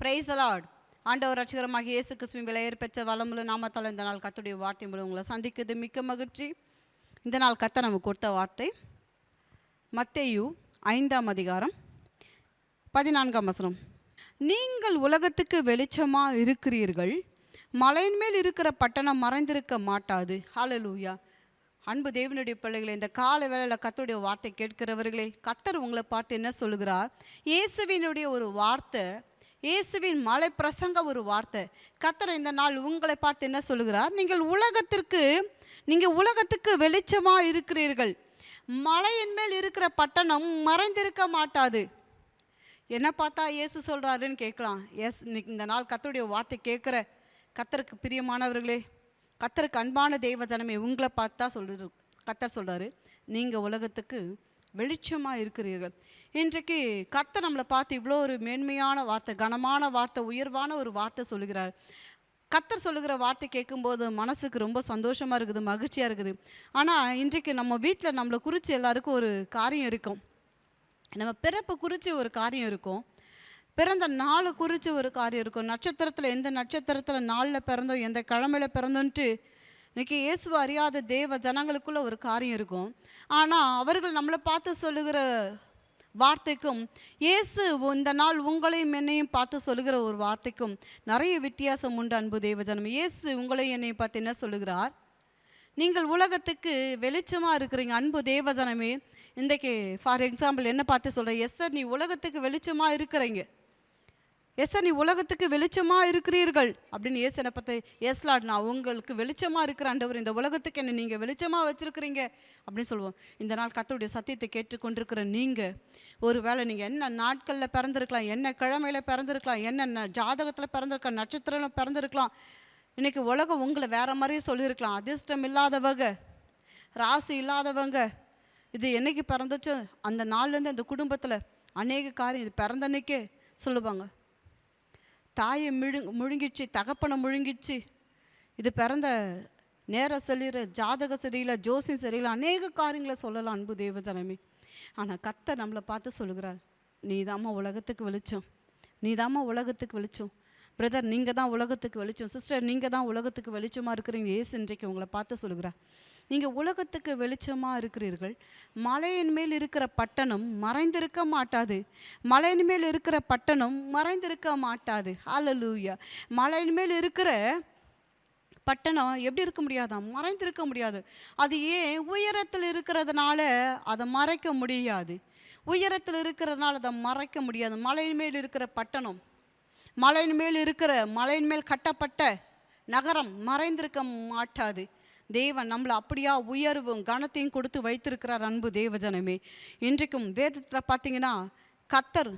Praise the Lord ஆண்டவர் ரட்சகரமாக இயேசு கிறிஸ்துவின் விலையேறு பெற்ற வளமுள்ள நாமத்தால் இந்த நாள் கத்துடைய வார்த்தை மூலம் உங்களை சந்திக்கிறது. மிக்க மகிழ்ச்சி. இந்த நாள் கத்த நமக்கு கொடுத்த வார்த்தை. மத்தேயு ஐந்தாம் அதிகாரம் பதினான்காம் வசனம். நீங்கள் உலகத்துக்கு வெளிச்சமாக இருக்கிறீர்கள். மலையின் மேல் இருக்கிற பட்டணம் மறைந்திருக்க மாட்டாது. ஹalleluya அன்பு தேவனுடைய பிள்ளைகளை இந்த கால வேளையில் கத்தருடைய வார்த்தை கேட்கிறவர்களே கத்தர் உங்களை பார்த்து என்ன சொல்லுகிறார்? இயேசுவினுடைய ஒரு வார்த்தை இயேசுவின் மலை பிரசங்க ஒரு வார்த்தை. கத்தர் இந்த நாள் உங்களை பார்த்து என்ன சொல்லுகிறார்? நீங்கள் உலகத்திற்கு நீங்கள் உலகத்துக்கு வெளிச்சமாக இருக்கிறீர்கள். மலையின் மேல் இருக்கிற பட்டணம் மறைந்திருக்க மாட்டாது. என்ன பார்த்தா இயேசு சொல்கிறாருன்னு கேட்கலாம். எஸ் இந்த நாள் கத்தருடைய வார்த்தை கேட்குற கத்தருக்கு பிரியமானவர்களே கத்தருக்கு அன்பான தெய்வ ஜனமே உங்களை பார்த்தா சொல்றது. கத்தர் சொல்கிறாரு நீங்கள் உலகத்துக்கு வெளிச்சமாக இருக்கிறீர்கள். இன்றைக்கு கத்தர் நம்மளை பார்த்து இவ்வளோ ஒரு மேன்மையான வார்த்தை கனமான வார்த்தை உயர்வான ஒரு வார்த்தை சொல்லுகிறார். கத்தர் சொல்லுகிற வார்த்தை கேட்கும்போது மனசுக்கு ரொம்ப சந்தோஷமாக இருக்குது மகிழ்ச்சியாக இருக்குது. ஆனால் இன்றைக்கு நம்ம வீட்டில் நம்மளை குறித்து எல்லாருக்கும் ஒரு காரியம் இருக்கும். நம்ம பிறப்பு குறித்து ஒரு காரியம் இருக்கும். பிறந்த நாளை குறித்து ஒரு காரியம் இருக்கும். நட்சத்திரத்தில் எந்த நட்சத்திரத்தில் நாளில் பிறந்தோம் எந்த கிழமையில் பிறந்தோன்ட்டு இன்னைக்கு இயேசுவை அறியாத தேவ ஜனங்களுக்குள்ள ஒரு காரியம் இருக்கும். ஆனால் அவர்கள் நம்மளை பார்த்து சொல்லுகிற வார்த்தைக்கும் இயேசு இந்த நாள் உங்களையும் என்னையும் பார்த்து சொல்லுகிற ஒரு வார்த்தைக்கும் நிறைய வித்தியாசம் உண்டு அன்பு தேவ ஜனம். இயேசு உங்களையும் என்னையும் பார்த்து என்ன சொல்லுகிறார்? நீங்கள் உலகத்துக்கு வெளிச்சமாக இருக்கிறீங்க அன்பு தேவஜனமே இன்றைக்கு ஃபார் எக்ஸாம்பிள் என்ன பார்த்து சொல்கிறேன் எஸ் சார் நீ உலகத்துக்கு வெளிச்சமாக இருக்கிறீங்க. எஸ்ஸா சார் நீ உலகத்துக்கு வெளிச்சமாக இருக்கிறீர்கள். அப்படின்னு ஏசு பார்த்து எஸ் லாட் நான் உங்களுக்கு வெளிச்சமாக இருக்கிற ஆண்டவர் இந்த உலகத்துக்கு என்ன நீங்கள் வெளிச்சமாக வச்சுருக்கிறீங்க. அப்படின்னு சொல்லுவோம். இந்த நாள் கத்தருடைய சத்தியத்தை கேட்டுக்கொண்டிருக்கிற நீங்கள் ஒரு வேளை நீங்கள் என்ன நாட்களில் பிறந்திருக்கலாம் என்ன கிழமையில் பிறந்திருக்கலாம் என்ன ஜாதகத்தில் பிறந்திருக்கலாம் நட்சத்திரம் பிறந்திருக்கலாம் இன்னைக்கு உலகம் உங்களை வேற மாதிரியே சொல்லியிருக்கலாம். அதிர்ஷ்டம் இல்லாதவங்க ராசி இல்லாதவங்க இது என்னைக்கு பிறந்துச்சோ அந்த நாள்லேருந்து அந்த குடும்பத்தில் அநேக காரியம் இது பிறந்த அன்னைக்கே சொல்லுவாங்க. தாயை முழு முழுங்கிச்சு தகப்பனை முழுங்கிச்சு இது பிறந்த நேரம் சரியில்லை ஜாதக சரியில்லை ஜோசியம் சரியில்லை அநேக காரியங்களை சொல்லலாம் அன்பு தேவ ஜனமே ஆனால் கத்த நம்மளை பார்த்து சொல்லுகிறார் நீ உலகத்துக்கு வெளிச்சம். நீ உலகத்துக்கு வெளிச்சம். பிரதர் நீங்கள் தான் உலகத்துக்கு வெளிச்சம். சிஸ்டர் நீங்கள் தான் உலகத்துக்கு வெளிச்சமாக இருக்கிறீங்க. ஏசு இன்றைக்கு உங்களை பார்த்து சொல்லுகிறார். நீங்கள் உலகத்துக்கு வெளிச்சமாக இருக்கிறீர்கள். மலையின் மேல் இருக்கிற பட்டணம் மறைந்திருக்க மாட்டாது. மலையின் மேல் இருக்கிற பட்டணம் மறைந்திருக்க மாட்டாது. ஹalleluya மலையின் மேல் இருக்கிற பட்டணம் எப்படி இருக்க முடியாதாம் மறைந்திருக்க முடியாது. அது ஏன்? உயரத்தில் இருக்கிறதுனால அதை மறைக்க முடியாது. உயரத்தில் இருக்கிறதுனால அதை மறைக்க முடியாது. மலையின் மேல் இருக்கிற பட்டணம் மலையின் மேல் இருக்கிற மலையின் மேல் கட்டப்பட்ட நகரம் மறைந்திருக்க மாட்டாது. தேவன் நம்மளை அப்படியா உயர்வும் கனத்தையும் கொடுத்து வைத்திருக்கிறார் அன்பு தேவஜனமே. இன்றைக்கும் வேதத்தில் பார்த்தீங்கன்னா கத்தர்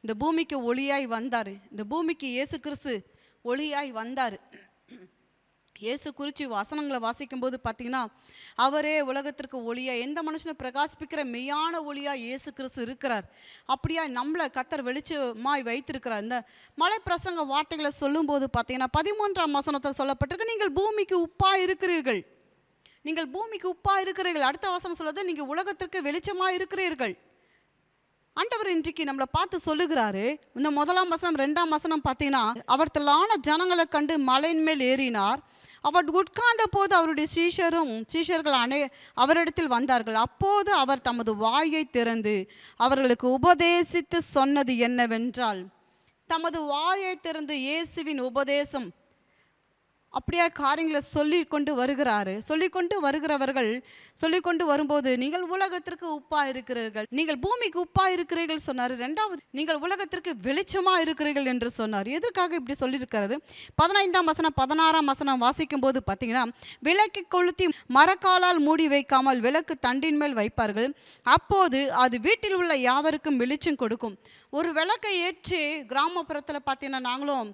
இந்த பூமிக்கு ஒளியாய் வந்தார். இந்த பூமிக்கு இயேசு கிறிஸ்து ஒளியாய் வந்தார். இயேசு குறித்து வசனங்களை வாசிக்கும்போது பார்த்தீங்கன்னா அவரே உலகத்திற்கு ஒளியாக எந்த மனுஷனை பிரகாசிப்பிக்கிற மெய்யான ஒளியாக இயேசு கிறிஸ்து இருக்கிறார். அப்படியா நம்மளை கத்தர் வெளிச்சமாய் வைத்திருக்கிறார். இந்த மலை பிரசங்க வார்த்தைகளை சொல்லும்போது பார்த்தீங்கன்னா பதிமூன்றாம் வசனத்தில் சொல்லப்பட்டிருக்கு நீங்கள் பூமிக்கு உப்பாக இருக்கிறீர்கள். நீங்கள் பூமிக்கு உப்பாக இருக்கிறீர்கள். அடுத்த வசனம் சொல்லுறது நீங்கள் உலகத்திற்கு வெளிச்சமாக இருக்கிறீர்கள். ஆண்டவர் இன்றைக்கு நம்மளை பார்த்து சொல்லுகிறாரு. இந்த முதலாம் வசனம் ரெண்டாம் வசனம் பார்த்தீங்கன்னா அவர்த்தலான ஜனங்களை கண்டு மலையின் மேல் ஏறினார். அவர் உட்கார்ந்த போது அவருடைய சீஷரும் சீஷர்கள் அனை அவரிடத்தில் வந்தார்கள். அப்போது அவர் தமது வாயை திறந்து அவர்களுக்கு உபதேசித்து சொன்னது என்னவென்றால் தமது வாயை திறந்து இயேசுவின் உபதேசம் அப்படியே காரியங்களை சொல்லி கொண்டு வருகிறாரு. சொல்லி கொண்டு வருகிறவர்கள் சொல்லி கொண்டு வரும்போது நீங்கள் உலகத்திற்கு உப்பா இருக்கிறீர்கள் நீங்கள் பூமிக்கு உப்பா இருக்கிறீர்கள் சொன்னார். ரெண்டாவது நீங்கள் உலகத்திற்கு வெளிச்சமா இருக்கிறீர்கள் என்று சொன்னார். எதற்காக இப்படி சொல்லியிருக்கிறாரு? பதினைந்தாம் வசனம் பதினாறாம் வசனம் வாசிக்கும் போது பார்த்தீங்கன்னா விளக்கு கொளுத்தி மரக்காலால் மூடி வைக்காமல் விளக்கு தண்டின் மேல் வைப்பார்கள். அப்போது அது வீட்டில் உள்ள யாவருக்கும் வெளிச்சம் கொடுக்கும். ஒரு விளக்கை ஏற்றி கிராமப்புறத்தில் பார்த்தீங்கன்னா நாங்களும்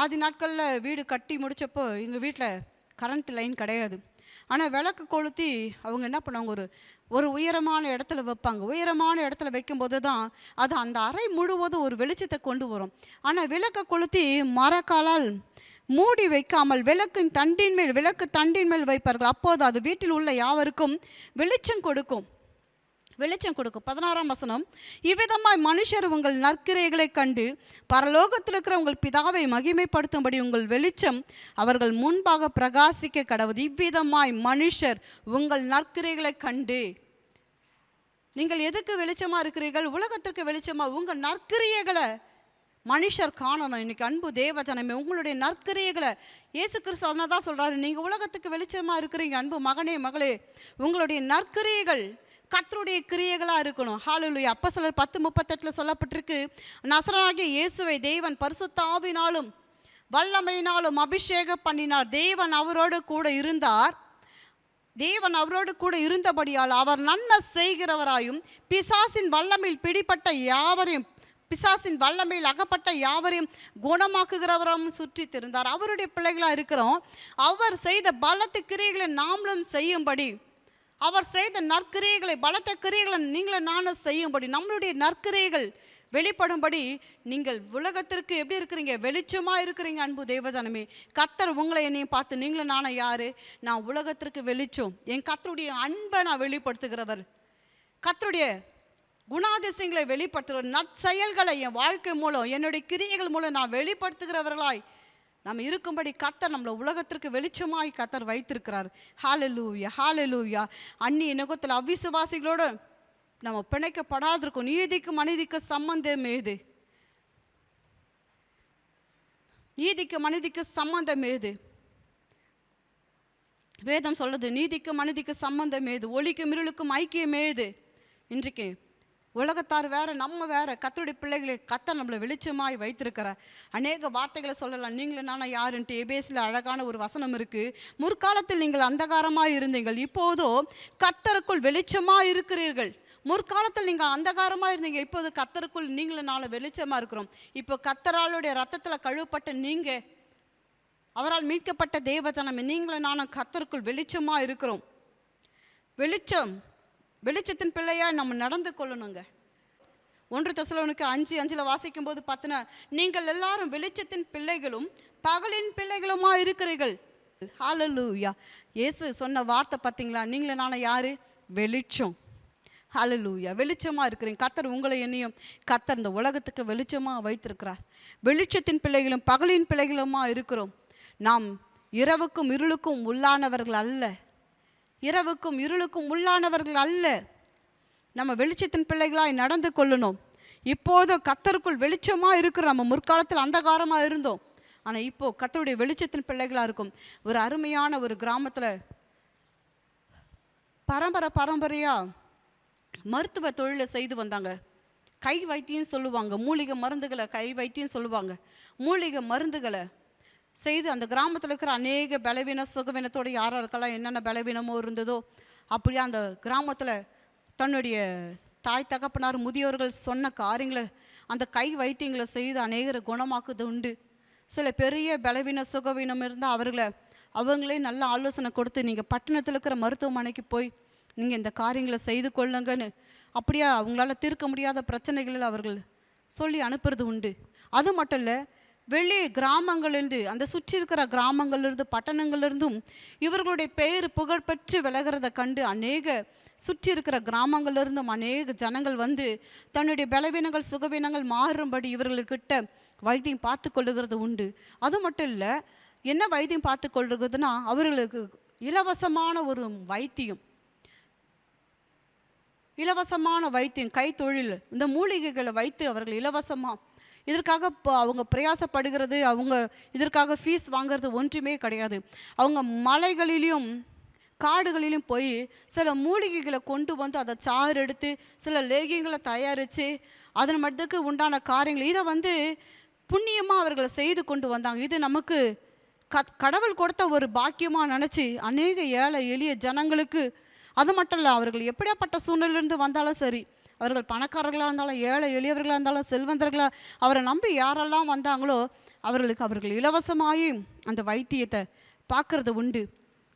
ஆதி நாட்களில் வீடு கட்டி முடித்தப்போ எங்கள் வீட்டில் கரண்ட் லைன் கிடையாது. ஆனால் விளக்கு கொளுத்தி அவங்க என்ன பண்ணுவாங்க? ஒரு ஒரு உயரமான இடத்துல வைப்பாங்க. உயரமான இடத்துல வைக்கும்போது தான் அது அந்த அறை முழுவதும் ஒரு வெளிச்சத்தை கொண்டு வரும். ஆனால் விளக்கை கொளுத்தி மரக்காலால் மூடி வைக்காமல் விளக்கின் தண்டின் மேல் விளக்கு தண்டின் மேல் வைப்பார்கள். அப்போது அது வீட்டில் உள்ள யாவருக்கும் வெளிச்சம் கொடுக்கும். வெளிச்சம் கொடுக்கும் பதினாறாம் வசனம் இவ்விதமாய் மனுஷர் உங்கள் நற்கிரைகளை கண்டு பரலோகத்தில் இருக்கிற உங்கள் பிதாவை மகிமைப்படுத்தும்படி உங்கள் வெளிச்சம் அவர்கள் முன்பாக பிரகாசிக்க கடவுது இவ்விதமாய் மனுஷர் உங்கள் நற்கிரைகளை கண்டு. நீங்கள் எதுக்கு வெளிச்சமாக இருக்கிறீர்கள்? உலகத்திற்கு வெளிச்சமாக உங்கள் நற்கிரியைகளை மனுஷர் காணணும். இன்னைக்கு அன்பு தேவஜனமே உங்களுடைய நற்கிரியைகளை இயேசு கிறிஸ்து அதனால் தான் சொல்கிறாரு நீங்கள் உலகத்துக்கு வெளிச்சமாக இருக்கிறீங்க அன்பு மகனே மகளே. உங்களுடைய நற்கிரியைகள் கத்தருடைய கிரியைகளாக இருக்கணும். ஹாலுலுயா அப்போ சிலர் பத்து முப்பத்தெட்டில் சொல்லப்பட்டிருக்கு. நசராகிய இயேசுவை தேவன் பரிசுத்தாவினாலும் வல்லமையினாலும் அபிஷேகம் பண்ணினார். தேவன் அவரோடு கூட இருந்தார். தேவன் அவரோடு கூட இருந்தபடியால் அவர் நன்மை செய்கிறவராயும் பிசாசின் வல்லமையில் பிடிப்பட்ட யாவரையும் பிசாசின் வல்லமையில் அகப்பட்ட யாவரையும் குணமாக்குகிறவரும் சுற்றி திருந்தார் அவருடைய பிள்ளைகளாக இருக்கிறோம். அவர் செய்த பலத்து கிரியைகளை நாமளும் செய்யும்படி அவர் செய்த நற்கிரியைகளை பலத்த கிரியைகளை நீங்களும் நானும் செய்யும்படி நம்மளுடைய நற்கிரியைகள் வெளிப்படும்படி நீங்கள் உலகத்திற்கு எப்படி இருக்கிறீங்க? வெளிச்சமாக இருக்கிறீங்க அன்பு தேவஜனமே. கத்தர் உங்களை என்னையும் பார்த்து நீங்களும் நானும் யார்? நான் உலகத்திற்கு வெளிச்சம். என் கத்தருடைய அன்பை நான் வெளிப்படுத்துகிறவர். கத்தருடைய குணாதிசயங்களை வெளிப்படுத்துகிறவர். நற்செயல்களை என் வாழ்க்கை மூலம் என்னுடைய கிரியைகள் மூலம் நான் வெளிப்படுத்துகிறவர்களாய் நம்ம இருக்கும்படி கத்தர் நம்மளை உலகத்திற்கு வெளிச்சமாய் கத்தர் வைத்திருக்கிறார். ஹாலலூயா ஹாலலூயா அந்நிய இனகத்தில் அவ்விசுவாசிகளோடு நம்ம பிணைக்கப்படாதிருக்கும். நீதிக்கும் மனிதிக்கு சம்பந்தம் ஏது? நீதிக்கும் மனிதிக்கு சம்பந்தம் ஏது? வேதம் சொல்லுது நீதிக்கும் மனிதிக்கு சம்பந்தம் ஏது? ஒளிக்கும் இருளுக்கும் ஐக்கியம் ஏது? இன்றைக்கு உலகத்தார் வேறு நம்ம வேறு கத்தருடைய பிள்ளைகளை கத்த நம்மளை வெளிச்சமாய் வைத்திருக்கிற அநேக வார்த்தைகளை சொல்லலாம். நீங்களும் நானும் யாருன்ட்டு எபேஸில் அழகான ஒரு வசனம் இருக்குது முற்காலத்தில் நீங்கள் அந்தகாரமாக இருந்தீங்கள் இப்போதோ கத்தருக்குள் வெளிச்சமாக இருக்கிறீர்கள். முற்காலத்தில் நீங்கள் அந்தகாரமாக இருந்தீங்க. இப்போது கத்தருக்குள் நீங்களும் நானும் வெளிச்சமாக இருக்கிறோம். இப்போ கத்தராளுடைய ரத்தத்தில் கழுவப்பட்ட நீங்கள் அவரால் மீட்கப்பட்ட தேவஜனமே நீங்களும் நானும் கத்தருக்குள் வெளிச்சமாக இருக்கிறோம். வெளிச்சம் வெளிச்சத்தின் பிள்ளையா நம்ம நடந்து கொள்ளணுங்க. ஒன்று தசலவனுக்கு அஞ்சு அஞ்சில் வாசிக்கும் போது பார்த்தனா நீங்கள் எல்லாரும் வெளிச்சத்தின் பிள்ளைகளும் பகலின் பிள்ளைகளுமா இருக்கிறீர்கள்? ஹாலலூயா இயேசு சொன்ன வார்த்தை பார்த்தீங்களா நீங்களே நானும் யாரு? வெளிச்சம். ஹalleluya. வெளிச்சமாக இருக்கிறீங்க கத்தர் உங்களை என்னையும் கத்தர் இந்த உலகத்துக்கு வெளிச்சமாக வைத்திருக்கிறார். வெளிச்சத்தின் பிள்ளைகளும் பகலின் பிள்ளைகளுமா இருக்கிறோம். நாம் இரவுக்கும் இருளுக்கும் உள்ளானவர்கள் அல்ல. இரவுக்கும் இருளுக்கும் உள்ளானவர்கள் அல்ல. நம்ம வெளிச்சத்தின் பிள்ளைகளாய் நடந்து கொள்ளணும். இப்போது கத்தருக்குள் வெளிச்சமாக இருக்கிற நம்ம முற்காலத்தில் அந்தகாரமாக இருந்தோம். ஆனால் இப்போது கத்தருடைய வெளிச்சத்தின் பிள்ளைகளாக இருக்கும். ஒரு அருமையான ஒரு கிராமத்தில் பரம்பரை பரம்பரையாக மருத்துவ தொழிலை செய்து வந்தாங்க. கை வைத்தியம் சொல்லுவாங்க. மூலிகை மருந்துகளை கை வைத்தியம் சொல்லுவாங்க. மூலிகை மருந்துகளை செய்து அந்த கிராமத்தில் இருக்கிற அநேக பலவீன சுகவீனத்தோட யார் யாருக்கெல்லாம் என்னென்ன பலவீனமோ இருந்ததோ அப்படியே அந்த கிராமத்தில் தன்னுடைய தாய் தகப்பனார் முதியோர்கள் சொன்ன காரியங்களை அந்த கை வைத்தியங்களை செய்து அநேகரை குணமாக்குது உண்டு. சில பெரிய பலவீன சுகவீனம் இருந்தால் அவர்களை அவங்களே நல்ல ஆலோசனை கொடுத்து நீங்கள் பட்டணத்தில் இருக்கிற மருத்துவமனைக்கு போய் நீங்கள் இந்த காரியங்களை செய்து கொள்ளுங்கன்னு அப்படியே அவங்களால தீர்க்க முடியாத பிரச்சனைகளில் அவர்கள் சொல்லி அனுப்புறது உண்டு. அது மட்டும் இல்லை வெளி கிராமங்களிலிருந்து அந்த சுற்றி இருக்கிற கிராமங்கள்லேருந்து பட்டணங்கள்லேருந்தும் இவர்களுடைய பெயர் புகழ்பெற்று விலகிறத கண்டு அநேக சுற்றி இருக்கிற கிராமங்கள்லேருந்தும் அநேக ஜனங்கள் வந்து தன்னுடைய பலவீனங்கள் சுகவீனங்கள் மாறும்படி இவர்களுக்கிட்ட வைத்தியம் பார்த்து கொள்ளுகிறது உண்டு. அது மட்டும் இல்லை என்ன வைத்தியம் பார்த்து கொள்ளுகிறதுனா அவர்களுக்கு இலவசமான ஒரு வைத்தியம். இலவசமான வைத்தியம் கைத்தொழில் இந்த மூலிகைகளை வைத்து அவர்கள் இலவசமாக இதற்காக இப்போ அவங்க பிரயாசப்படுகிறது அவங்க இதற்காக ஃபீஸ் வாங்குறது ஒன்றுமே கிடையாது. அவங்க மலைகளிலும் காடுகளிலும் போய் சில மூலிகைகளை கொண்டு வந்து அதை சாறு எடுத்து சில லேகியங்களை தயாரித்து அதன் மட்டுக்கு உண்டான காரியங்கள் இதை வந்து புண்ணியமாக அவர்கள் செய்து கொண்டு வந்தாங்க. இது நமக்கு க கடவுள் கொடுத்த ஒரு பாக்கியமாக நினச்சி அநேக ஏழை எளிய ஜனங்களுக்கு அது மட்டும் இல்லை அவர்கள் எப்படியாப்பட்ட சூழ்நிலையிலிருந்து வந்தாலும் சரி அவர்கள் பணக்காரர்களாக இருந்தாலும் ஏழை எளியவர்களாக இருந்தாலும் செல்வந்தர்களா அவரை நம்பி யாரெல்லாம் வந்தாங்களோ அவர்களுக்கு அவர்கள் இலவசமாகி அந்த வைத்தியத்தை பார்க்கறது உண்டு.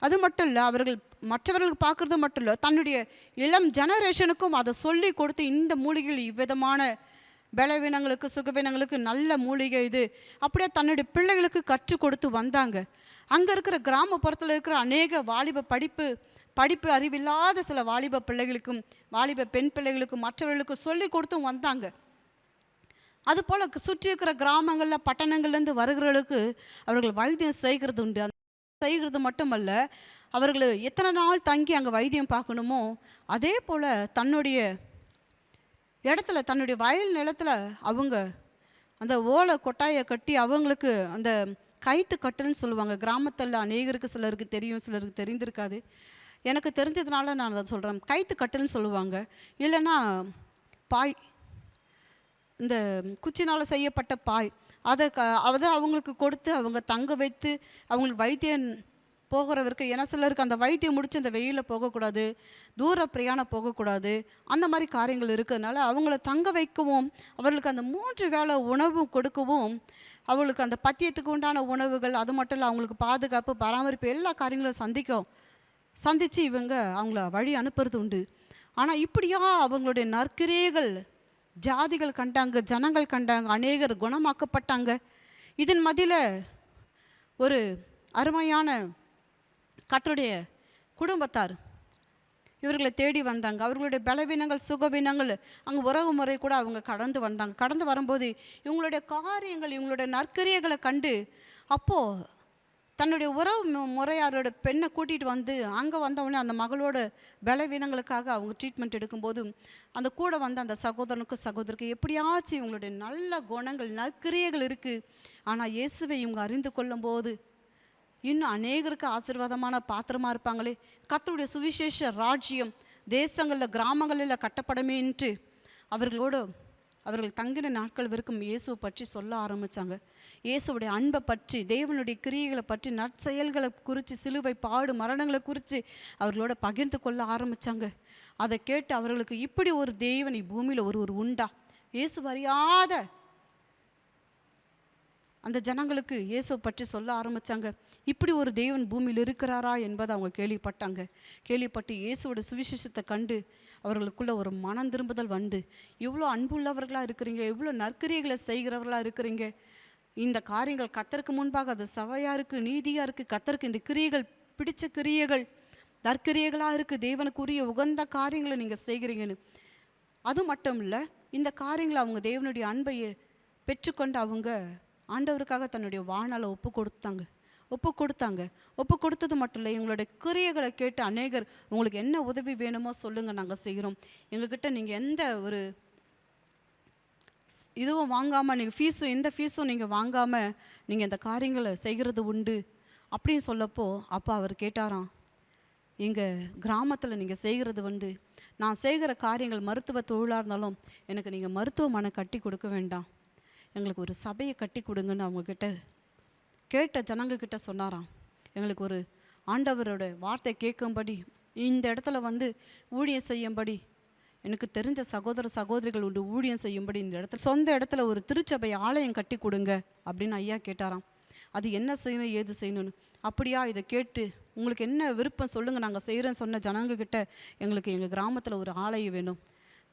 அது மட்டும் இல்லை அவர்கள் மற்றவர்களுக்கு பார்க்குறது மட்டும் இல்லை தன்னுடைய இளம் ஜெனரேஷனுக்கும் அதை சொல்லி கொடுத்து இந்த மூலிகையில் இவ்விதமான பலவீனங்களுக்கு சுகவீனங்களுக்கு நல்ல மூலிகை இது. அப்படியே தன்னுடைய பிள்ளைகளுக்கு கற்றுக் கொடுத்து வந்தாங்க. அங்கே இருக்கிற கிராமப்புறத்தில் இருக்கிற அநேக வாலிப படிப்பு படிப்பு அறிவில்லாத சில வாலிப பிள்ளைகளுக்கும் வாலிப பெண் பிள்ளைகளுக்கும் மற்றவர்களுக்கும் சொல்லி கொடுத்தும் வந்தாங்க. அதுபோல் சுற்றி இருக்கிற கிராமங்களில் பட்டணங்கள்லேருந்து வருகிறவர்களுக்கு அவர்கள் வைத்தியம் செய்கிறது உண்டு. அந்த செய்கிறது மட்டுமல்ல அவர்கள் எத்தனை நாள் தங்கி அங்கே வைத்தியம் பார்க்கணுமோ அதே போல் தன்னுடைய இடத்துல தன்னுடைய வயல் நிலத்தில் அவங்க அந்த ஓலை கொட்டாயை கட்டி அவங்களுக்கு அந்த கைத்து கட்டுன்னு சொல்லுவாங்க. கிராமத்தில் அநேகருக்கு சிலருக்கு தெரியும் சிலருக்கு தெரிந்திருக்காது. எனக்கு தெரிஞ்சதுனால நான் அதை சொல்கிறேன் கைத்து கட்டுன்னு சொல்லுவாங்க. இல்லைன்னா பாய் இந்த குச்சினால் செய்யப்பட்ட பாய் அதை க அதை அவங்களுக்கு கொடுத்து அவங்க தங்க வைத்து அவங்களுக்கு வைத்தியம் போகிறவருக்கு ஏன்னா சிலருக்கு அந்த வைத்தியம் முடிச்சு அந்த வெயிலில் போகக்கூடாது தூர பிரயாணம் போகக்கூடாது அந்த மாதிரி காரியங்கள் இருக்கிறதுனால அவங்கள தங்க வைக்கவும் அவர்களுக்கு அந்த மூன்று வேளை உணவு கொடுக்கவும் அவங்களுக்கு அந்த பத்தியத்துக்கு உண்டான உணவுகள் அது மட்டும் இல்லை அவங்களுக்கு பாதுகாப்பு பராமரிப்பு எல்லா காரியங்களும் சந்திக்கும். சந்தித்து இவங்க அவங்கள வழி அனுப்புறது உண்டு. ஆனால் இப்படியா அவங்களுடைய நற்கிரேகள் ஜாதிகள் கண்டாங்க ஜனங்கள் கண்டாங்க அநேகர் குணமாக்கப்பட்டாங்க. இதன் மதியில் ஒரு அருமையான கத்தருடைய குடும்பத்தார் இவர்களை தேடி வந்தாங்க. அவர்களுடைய பலவீனங்கள் சுகவீனங்கள் அங்கே உறவு முறை கூட அவங்க கடந்து வந்தாங்க. கடந்து வரும்போது இவங்களுடைய காரியங்கள் இவங்களுடைய நற்கரியங்களை கண்டு அப்போது தன்னுடைய உறவு முறையாரோட பெண்ணை கூட்டிகிட்டு வந்து அங்கே வந்தவுடனே அந்த மகளோட பலவீனங்களுக்காக அவங்க ட்ரீட்மெண்ட் எடுக்கும்போது அந்த கூட வந்த அந்த சகோதரனுக்கும் சகோதரிக்கும் எப்படியாச்சும் இவங்களுடைய நல்ல குணங்கள் நற்கிரியைகள் இருக்குது ஆனால் இயேசுவை இவங்க அறிந்து கொள்ளும்போது இன்னும் அநேகருக்கு ஆசீர்வாதமான பாத்திரமாக இருப்பாங்களே. கத்தருடைய சுவிசேஷ ராஜ்யம் தேசங்களில் கிராமங்களில் கட்டப்படமேன்ட்டு அவர்களோடு அவர்கள் தங்கின நாட்கள் வரைக்கும் இயேசுவை பற்றி சொல்ல ஆரம்பித்தாங்க இயேசுவுடைய அன்பை பற்றி தேவனுடைய கிரியைகளை பற்றி நற்செயல்களை குறித்து சிலுவை பாடு மரணங்களை குறித்து அவர்களோட பகிர்ந்து கொள்ள ஆரம்பித்தாங்க அதை கேட்டு அவர்களுக்கு இப்படி ஒரு தேவன் பூமியில் ஒரு ஒரு உண்டா? இயேசு அறியாத அந்த ஜனங்களுக்கு இயேசுவை பற்றி சொல்ல ஆரம்பித்தாங்க இப்படி ஒரு தேவன் பூமியில் இருக்கிறாரா? என்பதை அவங்க கேள்விப்பட்டாங்க. கேள்விப்பட்டு இயேசுவோட சுவிசேஷத்தை கண்டு அவர்களுக்குள்ள ஒரு மனம் திரும்புதல் வந்து இவ்வளோ அன்புள்ளவர்களாக இருக்கிறீங்க இவ்வளோ நற்கிரியைகளை செய்கிறவர்களாக இருக்கிறீங்க. இந்த காரியங்கள் கத்தருக்கு முன்பாக அது சவையாக இருக்குது நீதியாக இருக்குது கத்தருக்கு இந்த கிரியைகள் பிடிச்ச கிரியைகள் நற்கிரியைகளா இருக்குது தேவனுக்குரிய உகந்த காரியங்களை நீங்கள் செய்கிறீங்கன்னு. அது மட்டும் இல்லை இந்த காரியங்களை அவங்க தேவனுடைய அன்பை பெற்றுக்கொண்டு அவங்க ஆண்டவருக்காக தன்னுடைய வாழ்நாளை ஒப்பு கொடுத்தாங்க ஒப்பு கொடுத்தாங்க. ஒப்பு கொடுத்தது மட்டும் இல்லை எங்களுடைய கிரியைகளை கேட்டு அநேகர் உங்களுக்கு என்ன உதவி வேணுமோ சொல்லுங்கள் நாங்கள் செய்கிறோம் எங்ககிட்ட நீங்கள் எந்த ஒரு இதுவும் வாங்காமல் நீங்கள் ஃபீஸும் எந்த ஃபீஸும் நீங்கள் வாங்காமல் நீங்கள் இந்த காரியங்களை செய்கிறது உண்டு அப்படின்னு சொல்லப்போ அப்போ அவர் கேட்டாராம் எங்கள் கிராமத்தில் நீங்கள் செய்கிறது வந்து நான் செய்கிற காரியங்கள் மருத்துவ தொழிலாக இருந்தாலும் எனக்கு நீங்கள் மருத்துவமனை கட்டி கொடுக்க வேண்டாம். எங்களுக்கு ஒரு சபையை கட்டி கொடுங்கன்னு அவங்க கேட்ட ஜனங்கக்கிட்ட சொன்னாராம் எங்களுக்கு ஒரு ஆண்டவரோட வார்த்தை கேட்கும்படி இந்த இடத்துல வந்து ஊழியம் செய்யும்படி எனக்கு தெரிஞ்ச சகோதர சகோதரிகள் உண்டு ஊழியம் செய்யும்படி இந்த இடத்துல சொந்த இடத்துல ஒரு திருச்சபை ஆலயம் கட்டி கொடுங்க அப்படின்னு ஐயா கேட்டாராம். அது என்ன செய்யணும் ஏது செய்யணும்னு? அப்படியா இதை கேட்டு உங்களுக்கு என்ன விருப்பம் சொல்லுங்கள் நாங்கள் செய்கிறேன்னு சொன்ன ஜனங்கக்கிட்ட எங்களுக்கு எங்கள் கிராமத்தில் ஒரு ஆலயம் வேணும்.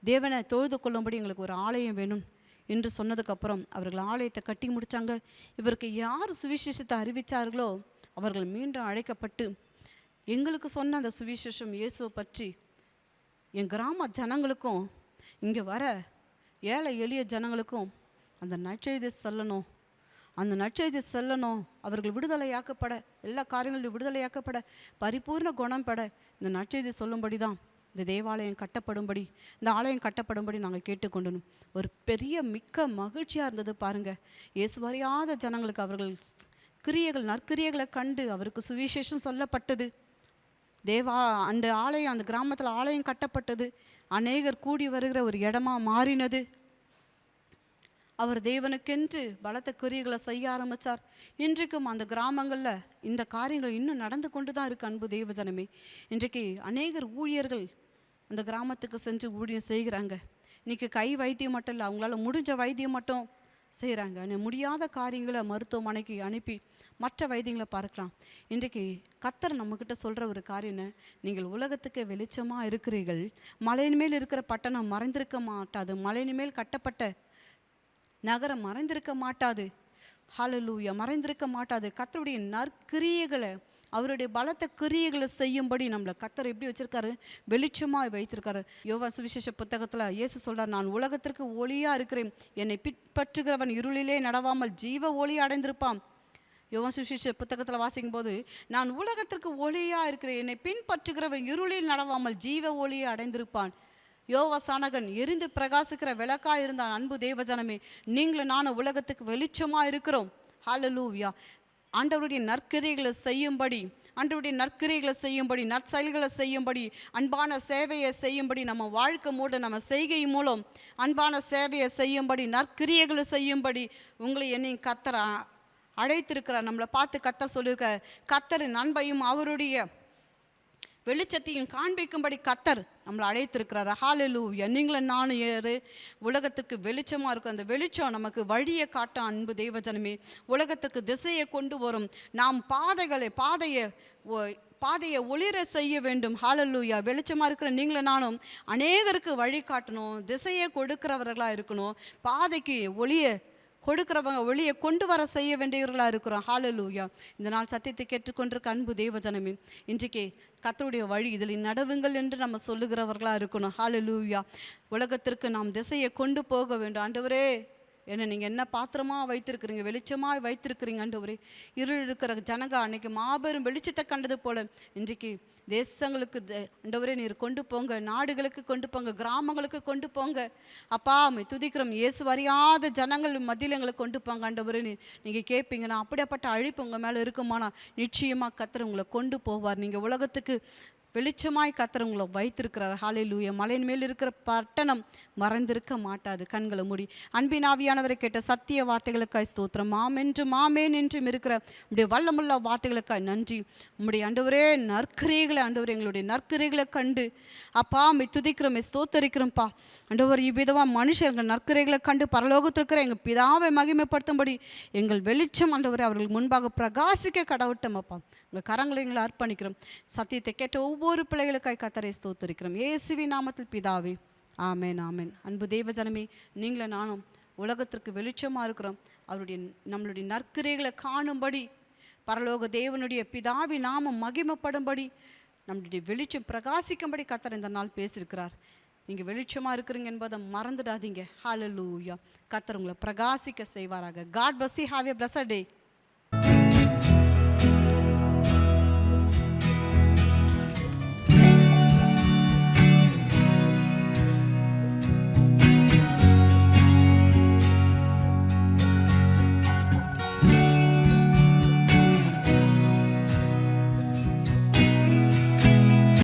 தேவனை தொழுது கொள்ளும்படி எங்களுக்கு ஒரு ஆலயம் வேணும். என்று சொன்னதுக்கப்புறம் அவர்கள் ஆலயத்தை கட்டி முடிச்சாங்க. இவருக்கு யார் சுவிசேஷத்தை அறிவித்தார்களோ அவர்கள் மீண்டும் அழைக்கப்பட்டு எங்களுக்கு சொன்ன அந்த சுவிசேஷம் இயேசுவை பற்றி என் கிராம ஜனங்களுக்கும் இங்கே வர ஏழை எளிய ஜனங்களுக்கும் அந்த நற்செய்தி சொல்லணும். அந்த நற்செய்தி செல்லணும். அவர்கள் விடுதலையாக்கப்பட எல்லா காரியங்களிலும் விடுதலையாக்கப்பட பரிபூர்ண குணம் பட இந்த நற்செய்தி சொல்லும்படி தான் இந்த தேவாலயம் கட்டப்படும்படி இந்த ஆலயம் கட்டப்படும்படி நாங்கள் கேட்டுக்கொண்டணும் ஒரு பெரிய மிக்க மகிழ்ச்சியாக இருந்தது பாருங்கள் இயேசு அறியாத ஜனங்களுக்கு அவர்கள் கிரியைகள் நற்கிரியைகளை கண்டு அவருக்கு சுவிசேஷம் சொல்லப்பட்டது. தேவா அந்த ஆலயம் அந்த கிராமத்தில் ஆலயம் கட்டப்பட்டது. அநேகர் கூடி வருகிற ஒரு இடமா மாறினது. அவர் தேவனுக்கென்று பலத்த கிரியைகளை செய்ய ஆரம்பிச்சார். இன்றைக்கும் அந்த கிராமங்களில் இந்த காரியங்கள் இன்னும் நடந்து கொண்டு தான் இருக்கு அன்பு தேவஜனமே இன்றைக்கு அநேகர் ஊழியர்கள் அந்த கிராமத்துக்கு சென்று ஊழியம் செய்கிறாங்க. இன்றைக்கி கை வைத்தியம் மட்டும் இல்லை அவங்களால முடிஞ்ச வைத்தியம் மட்டும் செய்கிறாங்க முடியாத காரியங்களை மருத்துவமனைக்கு அனுப்பி மற்ற வைத்தியங்களை பார்க்கலாம். இன்றைக்கு கத்தர் நம்மக்கிட்ட சொல்கிற ஒரு காரியம் நீங்கள் உலகத்துக்கு வெளிச்சமாக இருக்கிறீர்கள். மலையின் மேல் இருக்கிற பட்டணம் மறைந்திருக்க மாட்டாது. மலையின் மேல் கட்டப்பட்ட நகரம் மறைந்திருக்க மாட்டாது. ஹாலலூயா மறைந்திருக்க மாட்டாது. கத்தருடைய நற்கிரியைகளை அவருடைய பலத்த கிரியைகளை செய்யும்படி நம்மளை கத்தர் எப்படி வச்சிருக்காரு? வெளிச்சமாக வைத்திருக்காரு. யோவா சுவிசேஷ புத்தகத்தில் இயேசு சொல்றார் நான் உலகத்திற்கு ஒளியாக இருக்கிறேன். என்னை பின்பற்றுகிறவன் இருளிலே நடவாமல் ஜீவ ஒளி அடைந்திருப்பான். யோவான் சுவிசேஷ புத்தகத்தில் வாசிக்கும் போது நான் உலகத்திற்கு ஒளியாக இருக்கிறேன். என்னை பின்பற்றுகிறவன் இருளில் நடவாமல் ஜீவ ஒளியை அடைந்திருப்பான். யோவா சானகன் எரிந்து பிரகாசிக்கிற விளக்கா இருந்தான். அன்பு தேவஜனமே நீங்களும் நானும் உலகத்துக்கு வெளிச்சமா இருக்கிறோம். ஹலலூவியா ஆண்டவருடைய நற்கிரைகளை செய்யும்படி ஆண்டவருடைய நற்கிரைகளை செய்யும்படி நற்செயல்களை செய்யும்படி அன்பான சேவையை செய்யும்படி நம்ம வாழ்க்கை மூட நம்ம செய்கை மூலம் அன்பான சேவையை செய்யும்படி நற்கிரியைகளை செய்யும்படி உங்களை என்னையும் கத்தரா அழைத்திருக்கிறார். நம்மளை பார்த்து கத்த சொல்லியிருக்க கத்தரின் அன்பையும் அவருடைய வெளிச்சத்தையும் காண்பிக்கும்படி கத்தர் நம்மளை அழைத்திருக்கிறார். ஹாலலூயா நீங்களும் நானும் ஏறு. உலகத்துக்கு வெளிச்சமாக இருக்கும். அந்த வெளிச்சம் நமக்கு வழியை காட்டும் அன்பு தெய்வஜனமே உலகத்துக்கு திசையை கொண்டு வரும். நாம் பாதைகளை பாதையை ஒ- பாதையை ஒளிர செய்ய வேண்டும். ஹாலல்லூயா வெளிச்சமாக இருக்கிற நீங்களும் நானும் அநேகருக்கு வழி காட்டணும். திசையை கொடுக்கிறவர்களாக இருக்கணும். பாதைக்கு ஒளியை கொடுக்கிறவங்க ஒளியை கொண்டு வர செய்ய வேண்டியவர்களாக இருக்கிறோம். ஹாலலூயா இந்த நாள் சத்தியத்தை கேட்டுக்கொண்டிருக்க அன்பு தேவஜனமே இன்றைக்கு கத்தருடைய வழி இதில் நடவுங்கள் என்று நம்ம சொல்லுகிறவர்களாக இருக்கணும். ஹாலலூயா உலகத்திற்கு நாம் திசையை கொண்டு போக வேண்டும். ஆண்டவரே என்ன நீங்கள் என்ன பாத்திரமா வைத்திருக்கிறீங்க வெளிச்சமாக வைத்திருக்கிறீங்க ஆண்டவரே. இருள் இருக்கிற ஜனங்க அன்னைக்கு மாபெரும் வெளிச்சத்தை கண்டது போல இன்றைக்கு தேசங்களுக்கு தே- ஆண்டவரே நீர் கொண்டு போங்க. நாடுகளுக்கு கொண்டு போங்க. கிராமங்களுக்கு கொண்டு போங்க. அப்பா உம்மை துதிக்கிறோம். இயேசு அறியாத ஜனங்கள் மத்தியில் எங்களை கொண்டு போங்க ஆண்டவரே நீ நீங்கள் கேட்பீங்கன்னா அப்படியாப்பட்ட அழிப்பு உங்கள் மேலே இருக்குமானா நிச்சயமாக கத்தர் உங்களை கொண்டு போவார். நீங்கள் உலகத்துக்கு வெளிச்சமாய் கத்தர் உங்களை வைத்திருக்கிறார். ஹalleluya மலையின் மேல் இருக்கிற பட்டணம் மறைந்திருக்க மாட்டாது. கண்களை மூடி. அன்பின் ஆவியானவரை கேட்ட சத்திய வார்த்தைகளுக்காய் ஸ்தோத்திரம். மாம் என்று மாமேன் என்றும் இருக்கிற உடைய வல்லமுள்ள வார்த்தைகளுக்காய் நன்றி. உம்முடைய அண்டவரே நற்கரைகளை அண்டவர் எங்களுடைய நற்கரைகளை கண்டு. அப்பா அம்மை துதிக்கிறோமே ஸ்தோத்தரிக்கிறோம்ப்பா. அண்டவர் இவ்விதமாக மனுஷர்கள் நற்கரைகளை கண்டு பரலோகத்தில் இருக்கிற எங்கள் பிதாவை மகிமைப்படுத்தும்படி எங்கள் வெளிச்சம் அண்டவரை அவர்கள் முன்பாக பிரகாசிக்க கடவுட்டம் அப்பா. உங்கள் கரங்களை எங்களை அர்ப்பணிக்கிறோம். சத்தியத்தை கேட்ட ஒவ்வொரு பிள்ளைகளுக்காய் கத்தரை ஸ்தோத்தரிக்கிறோம். இயேசுவி நாமத்தில் பிதாவே ஆமேன் ஆமேன். அன்பு தேவஜனமே நீங்களும் நானும் உலகத்திற்கு வெளிச்சமாக இருக்கிறோம். அவருடைய நம்மளுடைய நற்கிரைகளை காணும்படி பரலோக தேவனுடைய பிதாவி நாமம் மகிமப்படும்படி நம்மளுடைய வெளிச்சம் பிரகாசிக்கும்படி கத்தர் இந்த நாள் பேசியிருக்கிறார். நீங்கள் வெளிச்சமாக இருக்கிறீங்க என்பதை மறந்துடாதீங்க. ஹலலூயா கத்தர் உங்களை பிரகாசிக்க செய்வாராக. God bless have a blessed day